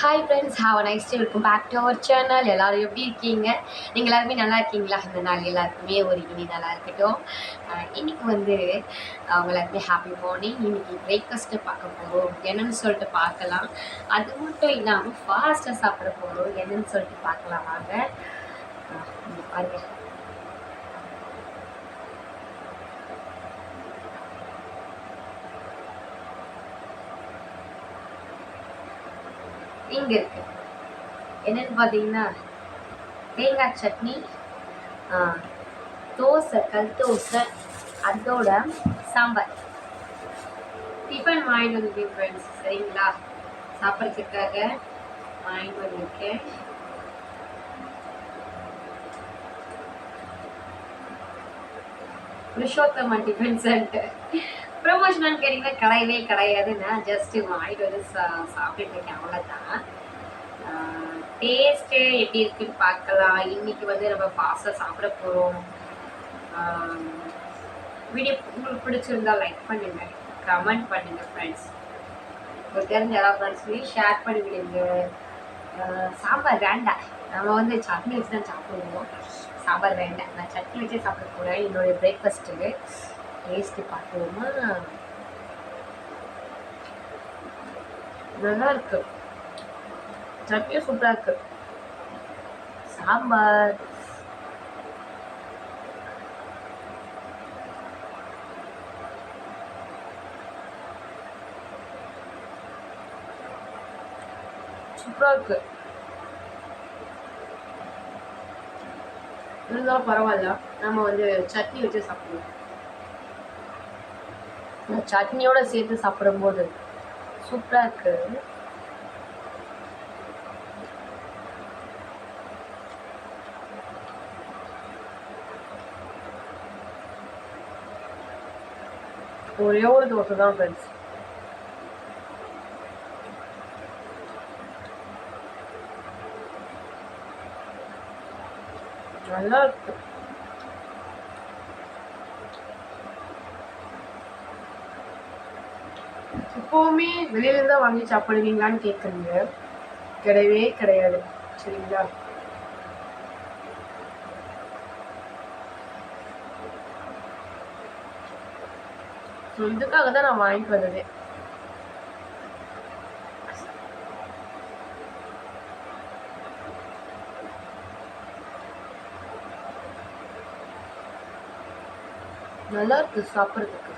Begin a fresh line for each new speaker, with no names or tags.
Hi friends have a nice day welcome back to our channel எல்லோரும் எப்படி இருக்கீங்க? நீங்கள் எல்லாருமே நல்லா இருக்கீங்களா? இந்த நாள் எல்லாருக்குமே ஒரு இனி நல்லா இருக்கட்டும். இன்றைக்கி இன்னைக்கு வந்து அவங்க எல்லாருமே ஹாப்பி மார்னிங் இன்னைக்கு பிரேக்ஃபாஸ்ட்டை பார்க்க போகிறோம் என்னன்னு சொல்லிட்டு பார்க்கலாம். அது மட்டும் இல்லாமல் ஃபாஸ்ட்டாக சாப்பிட போகிறோம் என்னன்னு சொல்லிட்டு பார்க்கலாம் வாங்க. பாருங்கள் இங்க இங்கே இருக்கு. என்னன்னு பார்த்தீங்கன்னா தேங்காய் சட்னி ஆ, தோசை கல் தோசை அதோட சாம்பார். டிஃபன் வாங்கிட்டு வந்துருக்கேன் ஃப்ரெண்ட்ஸ் சரிங்களா? சாப்பிட்றதுக்காக வாங்கிட்டு வந்திருக்கேன். புருஷோத்தமன் டிஃபன் சென்டர் ப்ரொமோஷன் கேட்டிங்கன்னா கிடையவே கிடையாது. நான் ஜஸ்ட் வாங்கிட்டு வந்து சா சாப்பிட்டுட்டு இருக்கேன். அவ்வளோதான் டேஸ்ட்டு எப்படி இருக்குன்னு பார்க்கலாம். இன்னைக்கு வந்து நம்ம ஃபாஸ்ட்டாக சாப்பிட போகிறோம் வீடியோ உங்களுக்கு பிடிச்சிருந்தா லைக் பண்ணுங்க. கமெண்ட் பண்ணுங்க ஃப்ரெண்ட்ஸ் உங்களுக்கு தெரிஞ்ச எல்லா ஃப்ரெண்ட்ஸ்லையும் ஷேர் பண்ணி விடுங்க சாம்பார் வேண்டாம். நம்ம வந்து சட்னி வச்சு தான் சாப்பிடுவோம். சாம்பார் வேண்டாம். நான் சட்னி வச்சே சாப்பிடக்கூடாது. என்னுடைய பிரேக்ஃபாஸ்ட்டுக்கு டேஸ்ட்டு பார்த்துவோமா நல்லா இருக்கு. சட்னியும் சூப்பராக இருக்கு. சாம்பார். சூப்பராக இருக்கு. இருந்தாலும் பரவாயில்ல. நம்ம வந்து சட்னி வச்சு சாப்பிடுவோம் சட்னியோட சேர்த்து சாப்பிடும்போது சூப்பராக இருக்கு. ஒரே ஒரு தோசை தான் ஃப்ரெண்ட்ஸ் நல்லா இருக்கு. இப்போவுமே வெளியில தான் வாங்கி சாப்பிடுவீங்களான்னு கேட்குறீங்க. கிடையவே கிடையாது. சரிங்களா? ஸோ இதுக்காக தான் நான் வாங்கிட்டு வந்ததே. நல்லா இருக்கு சாப்பிட்றதுக்கு.